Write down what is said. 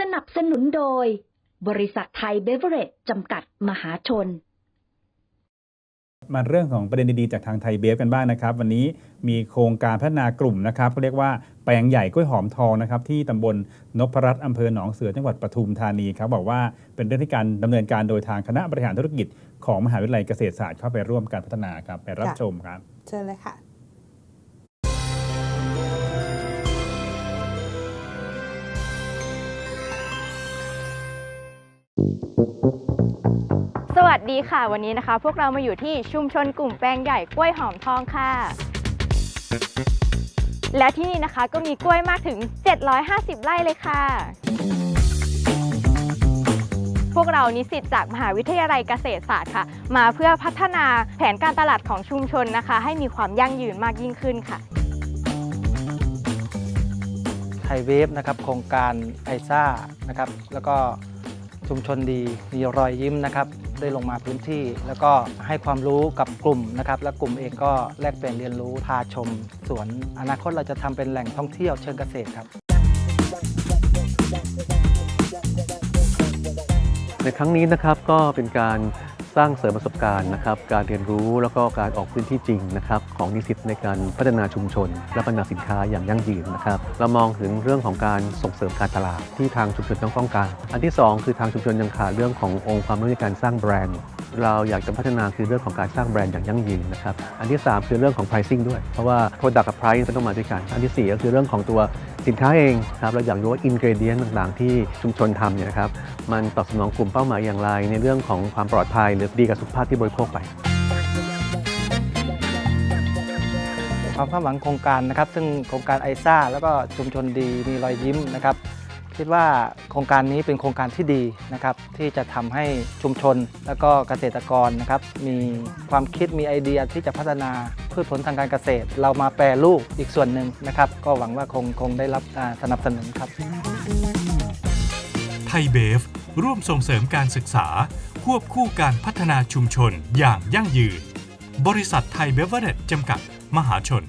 สนับสนุนโดย บริษัทไทยเบเวอเรจจำกัดมหาชน มาเรื่องของประเด็นดีๆ จากทางไทยเบฟกันบ้างนะครับ วันนี้มีโครงการพัฒนากลุ่มนะครับเขาเรียกว่าแปลงใหญ่กล้วยหอมทองนะครับที่ตำบลนพรัตน์อำเภอหนองเสือจังหวัดปทุมธานีครับบอกว่าเป็นเรื่องที่การดำเนินการโดยทางคณะบริหารธุรกิจ ของมหาวิทยาลัยเกษตรศาสตร์เข้าไปร่วมการพัฒนาครับไปรับค่ะชมครับ เชิญเลยค่ะ สดีค่ะ วันนี้นะคะ พวกเรามาอยู่ที่ชุมชนกลุ่มแปลงใหญ่กล้วยหอมทองค่ะ และที่นี่นะคะก็มีกล้วยมากถึง 750 ไร่เลยค่ะ พวกเรานิสิตจากมหาวิทยาลัยเกษตรศาสตร์ค่ะ มาเพื่อพัฒนาแผนการตลาดของชุมชนนะคะ ให้มีความยั่งยืนมากยิ่งขึ้นค่ะไทยเวฟนะครับโครงการไอซ่านะครับแล้วก็ ชุมชนดีมีรอยยิ้มนะครับได้ลงมาพื้นที่ แล้วก็ให้ความรู้กับกลุ่มนะครับ และกลุ่มเองก็แลกเปลี่ยนเรียนรู้พาชม สวนอนาคตเราจะทำเป็นแหล่งท่องเที่ยวเชิงเกษตรครับ ในครั้งนี้นะครับก็เป็นการ สร้างเสริมประสบการณ์นะครับการเรียนรู้แล้วก็การออกพื้นที่จริงนะครับของนิสิตในการพัฒนาชุมชน และพัฒนาสินค้าอย่างยั่งยืนนะครับเรามองถึงเรื่องของการส่งเสริมการตลาดที่ทางชุมชนต้องต้องการ อันที่สองคือทางชุมชนยังขาดเรื่องขององค์ความรู้ในการสร้างแบรนด์ เราอยากจะพัฒนาคือเรื่องของการสร้างแบรนด์อย่างยั่งยืนนะครับ อันที่ 3 คือเรื่องของ pricing ด้วย เพราะว่า product กับ price มันต้องมาด้วยกัน อันทีสี่4 ก็คือเรื่องของตัวสินค้าเองครับเราอยากรู้ว่า ingredient ต่างๆ ที่ชุมชนทำเนี่ยนะครับมันตอบสนองกลุ่มเป้าหมายอย่างไร ในเรื่องของความปลอดภัย หรือดีกับสุขภาพที่บริโภคไปความคาดหวังโครงการนะครับ ซึ่งโครงการไอซ่าแล้วก็ชุมชนดีมีรอยยิ้มนะครับ คิดว่าโครงการนี้เป็นโครงการที่ดีนะครับ ที่จะทำให้ชุมชน แล้วก็เกษตรกรนะครับ มีความคิดมีไอเดียที่จะพัฒนาพืชผลทางการเกษตร เรามาแปรรูปอีกส่วนหนึ่งนะครับ ก็หวังว่าคงคงได้รับอ่าสนับสนุนครับไทยเบฟร่วมส่งเสริมการศึกษา ควบคู่การพัฒนาชุมชนอย่างยั่งยืน บริษัทไทยเบเวอร์เรจจำกัด มหาชน